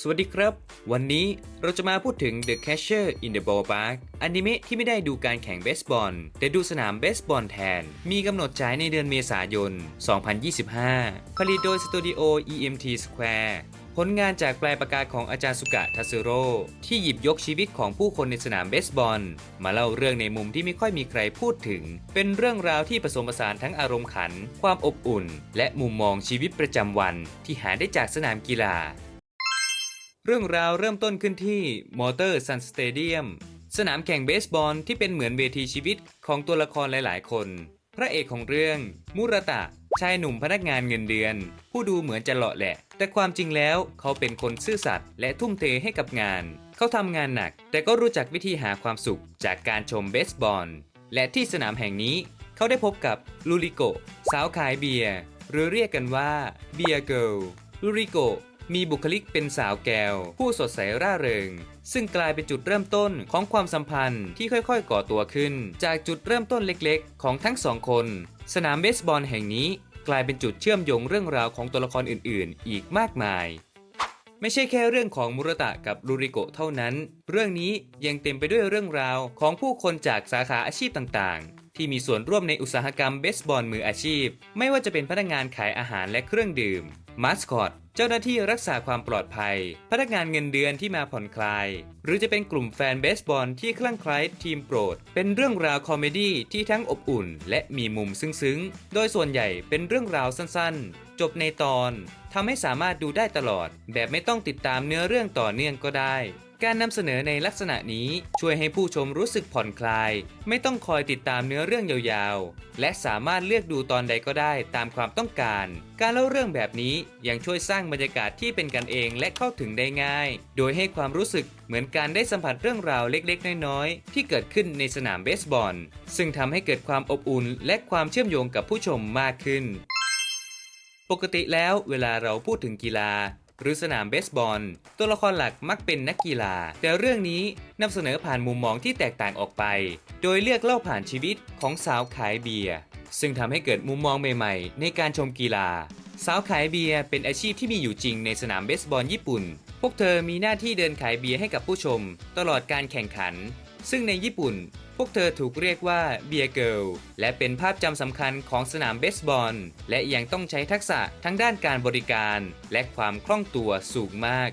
สวัสดีครับ วันนี้เราจะมาพูดถึง The Catcher in the Ballpark อนิเมะที่ไม่ได้ดูการแข่งเบสบอล แต่ดูสนามเบสบอลแทน มีกำหนดฉายในเดือนเมษายน 2025 ผลิตโดยสตูดิโอ EMT Square ผลงานจากปลายประกาของอาจารย์สุกะทัสึโร่ที่หยิบยกชีวิตของผู้คนในสนามเบสบอล มาเล่าเรื่องในมุมที่ไม่ค่อยมีใครพูดถึง เป็นเรื่องราวที่ผสมผสานทั้งอารมณ์ขัน ความอบอุ่น และมุมมองชีวิตประจำวันที่หาได้จากสนามกีฬา เรื่องราวเริ่มต้นขึ้นที่มอเตอร์ซันสเตเดียมสนามแข่งเบสบอลที่เป็นเหมือนเวทีชีวิตของตัวละครหลาย ๆ คน พระเอกของเรื่อง มุรตะ ชายหนุ่มพนักงานเงินเดือน ผู้ดูเหมือนจะเลาะแหละ แต่ความจริงแล้วเขาเป็นคนซื่อสัตย์และทุ่มเทให้กับงาน เขาทำงานหนัก แต่ก็รู้จักวิธีหาความสุขจากการชมเบสบอล และที่สนามแห่งนี้ เขาได้พบกับลูริโกสาวขายเบียร์หรือเรียกกันว่าเบียร์เกิลลูริโก มีบุคลิกเป็นสาวแก้ว ผู้สดใสร่าเริง ซึ่งกลายเป็นจุดเริ่มต้นของความสัมพันธ์ที่ค่อยๆ ก่อตัวขึ้น จากจุดเริ่มต้นเล็กๆ ของทั้งสองคน สนามเบสบอลแห่งนี้กลายเป็นจุดเชื่อมโยงเรื่องราวของตัวละครอื่นๆ อีกมากมาย ไม่ใช่แค่เรื่องของมุรตะกับลูริโกเท่านั้น เรื่องนี้ยังเต็มไปด้วยเรื่องราวของผู้คนจากสาขาอาชีพต่างๆที่มีส่วนร่วมในอุตสาหกรรมเบสบอลมืออาชีพ ไม่ว่าจะเป็นพนักงานขายอาหารและเครื่องดื่ม มาสคอตเจ้าหน้าที่รักษาความปลอดภัย พนักงานเงินเดือนที่มาผ่อนคลาย หรือจะเป็นกลุ่มแฟนเบสบอลที่คลั่งไคล้ทีมโปรด เป็นเรื่องราวคอมเมดี้ที่ทั้งอบอุ่น และมีมุมซึ้งๆ โดยส่วนใหญ่เป็นเรื่องราวสั้นๆ จบในตอนทำให้สามารถดูได้ตลอด แบบไม่ต้องติดตามเนื้อเรื่องต่อเนื่องก็ได้ การนำเสนอในลักษณะนี้ช่วยให้ผู้ชมรู้สึกผ่อนคลาย ไม่ต้องคอยติดตามเนื้อเรื่องยาวๆ และสามารถเลือกดูตอนใดก็ได้ตามความต้องการ การเล่าเรื่องแบบนี้ยังช่วยสร้างบรรยากาศที่เป็นกันเองและเข้าถึงได้ง่าย โดยให้ความรู้สึกเหมือนการได้สัมผัสเรื่องราวเล็กๆ น้อยๆ ที่เกิดขึ้นในสนามเบสบอล ซึ่งทำให้เกิดความอบอุ่น และความเชื่อมโยงกับผู้ชมมากขึ้น ปกติแล้วเวลาเราพูดถึงกีฬา หรือสนามเบสบอล ตัวละครหลักมักเป็นนักกีฬา แต่เรื่องนี้นำเสนอผ่านมุมมองที่แตกต่างออกไป โดยเลือกเล่าผ่านชีวิตของสาวขายเบียร์ซึ่งทำให้เกิดมุมมองใหม่ๆ ในการชมกีฬา สาวขายเบียร์เป็นอาชีพที่มีอยู่จริงในสนามเบสบอลญี่ปุ่น พวกเธอมีหน้าที่เดินขายเบียร์ให้กับผู้ชม ตลอดการแข่งขัน ซึ่งในญี่ปุ่น พวกเธอถูกเรียกว่าเบียร์เกิลและเป็นภาพจำสำคัญของสนามเบสบอล และยังต้องใช้ทักษะทั้งด้านการบริการ และความคล่องตัวสูงมาก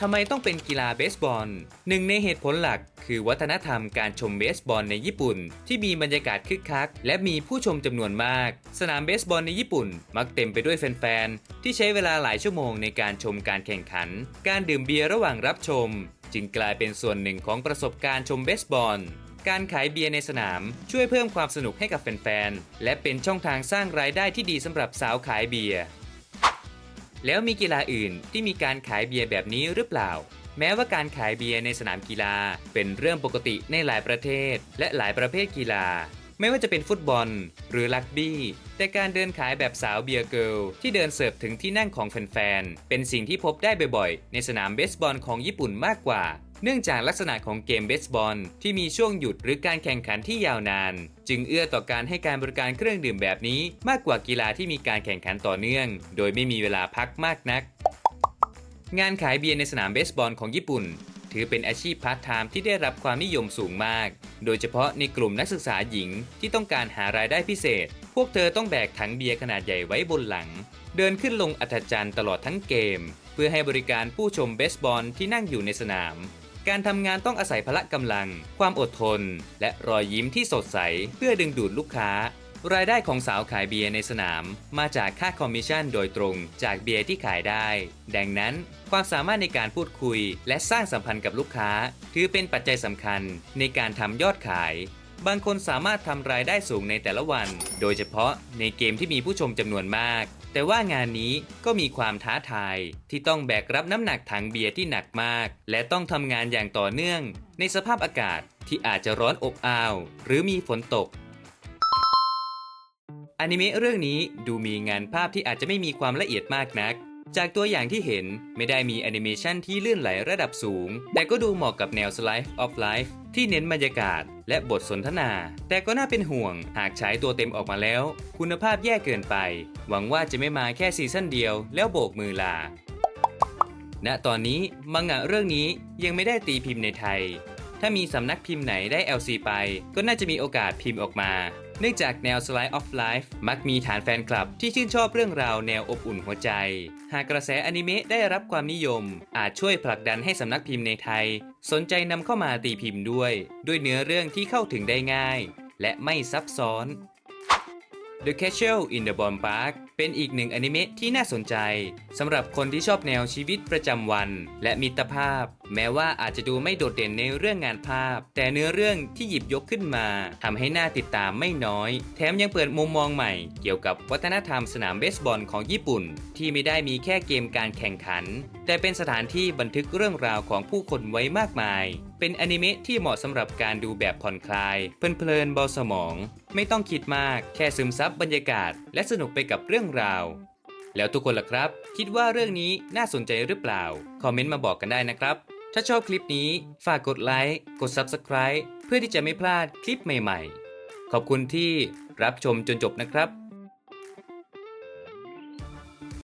ทำไมต้องเป็นกีฬาเบสบอล หนึ่งในเหตุผลหลักคือวัฒนธรรมการชมเบสบอลในญี่ปุ่น ที่มีบรรยากาศคึกคัก และมีผู้ชมจำนวนมาก สนามเบสบอลในญี่ปุ่น มักเต็มไปด้วยแฟนๆ ที่ใช้เวลาหลายชั่วโมงในการชมการแข่งขัน การดื่มเบียร์ระหว่างรับชม จึงกลายเป็นส่วนหนึ่งของประสบการณ์ชมเบสบอล การขายเบียร์ในสนามช่วยเพิ่มความสนุกให้กับแฟนๆ และเป็นช่องทางสร้างรายได้ที่ดีสำหรับสาวขายเบียร์ แล้วมีกีฬาอื่นที่มีการขายเบียร์แบบนี้หรือเปล่า แม้ว่าการขายเบียร์ในสนามกีฬาเป็นเรื่องปกติในหลายประเทศ และหลายประเภทกีฬา ไม่ว่าจะเป็นฟุตบอล หรือลักบี้ แต่การเดินขายแบบสาวเบียร์เกิลที่เดินเสิร์ฟถึงที่นั่งของแฟนๆ เป็นสิ่งที่พบได้บ่อยๆ ในสนามเบสบอลของญี่ปุ่นมากกว่า เนื่องจากลักษณะของเกมเบสบอลที่มีช่วงหยุดหรือการแข่งขันที่ยาวนาน จึงเอื้อต่อการให้การบริการเครื่องดื่มแบบนี้ มากกว่ากีฬาที่มีการแข่งขันต่อเนื่อง โดยไม่มีเวลาพักมากนัก งานขายเบียร์ในสนามเบสบอลของญี่ปุ่น ถือเป็นอาชีพพาร์ทไทม์ที่ได้รับความนิยมสูงมาก โดยเฉพาะในกลุ่มนักศึกษาหญิงที่ต้องการหารายได้พิเศษ พวกเธอต้องแบกถังเบียร์ขนาดใหญ่ไว้บนหลัง เดินขึ้นลงอัธจันทร์ตลอดทั้งเกม เพื่อให้บริการผู้ชมเบสบอลที่นั่งอยู่ในสนาม การทำงานต้องอาศัยพละกำลัง ความอดทน และรอยยิ้มที่สดใสเพื่อดึงดูดลูกค้า รายได้ของสาวขายเบียร์ในสนามมาจากค่าคอมมิชชั่นโดยตรงจากเบียร์ที่ขายได้ ดังนั้น ความสามารถในการพูดคุย และสร้างสัมพันธ์กับลูกค้า ถือเป็นปัจจัยสำคัญในการทำยอดขาย บางคนสามารถทำรายได้สูงในแต่ละวัน โดยเฉพาะในเกมที่มีผู้ชมจำนวนมาก แต่ว่างานนี้ก็มีความท้าทาย ที่ต้องแบกรับน้ำหนักถังเบียร์ที่หนักมาก และต้องทำงานอย่างต่อเนื่อง ในสภาพอากาศที่อาจจะร้อนอบอ้าว หรือมีฝนตก อนิเมะเรื่องนี้ดูมีงานภาพที่อาจจะไม่มีความละเอียดมากนัก จากตัวอย่างที่เห็นไม่ได้มีแอนิเมชันที่ลื่นไหลระดับสูง แต่ก็ดูเหมาะกับแนว Slice of Life ที่เน้นบรรยากาศและบทสนทนา แต่ก็น่าเป็นห่วงหากฉายตัวเต็มออกมาแล้ว คุณภาพแย่เกินไป หวังว่าจะไม่มาแค่ซีซั่นเดียวแล้วโบกมือลา ณ ตอนนี้มังงะเรื่องนี้ยังไม่ได้ตีพิมพ์ในไทย ถ้ามีสำนักพิมพ์ไหนได้ LC ไป ก็น่าจะมีโอกาสพิมพ์ออกมา เนื่องจากแนว Slice of Life มักมีฐานแฟนคลับที่ชื่นชอบเรื่องราวแนวอบอุ่นหัวใจ หากกระแสอนิเมะได้รับความนิยม อาจช่วยผลักดันให้สำนักพิมพ์ในไทย สนใจนำเข้ามาตีพิมพ์ด้วย ด้วยเนื้อเรื่องที่เข้าถึงได้ง่าย และไม่ซับซ้อน The Castle in the Ball Park เป็นอีกหนึ่งอนิเมะที่น่าสนใจสำหรับคนที่ชอบแนวชีวิตประจำวัน และมิตรภาพแม้ว่าอาจจะดูไม่โดดเด่นในเรื่องงานภาพ แต่เนื้อเรื่องที่หยิบยกขึ้นมาทำให้น่าติดตามไม่น้อย แถมยังเปิดมุมมองใหม่ เกี่ยวกับวัฒนธรรมสนามเบสบอลของญี่ปุ่น ที่ไม่ได้มีแค่เกมการแข่งขัน แต่เป็นสถานที่บันทึกเรื่องราวของผู้คนไว้มากมาย เป็นอนิเมะที่เหมาะสำหรับการดูแบบผ่อนคลาย เพลินๆเบาสมอง ไม่ต้องคิดมากแค่ซึมซับบรรยากาศ และสนุกไปกับเรื่องราวแล้วทุกคนล่ะครับ คิดว่าเรื่องนี้น่าสนใจหรือเปล่า คอมเมนต์มาบอกกันได้นะครับ ถ้าชอบคลิปนี้ฝากกดไลค์กด Subscribe เพื่อที่จะไม่พลาดคลิปใหม่ๆ ขอบคุณที่รับชมจนจบนะครับ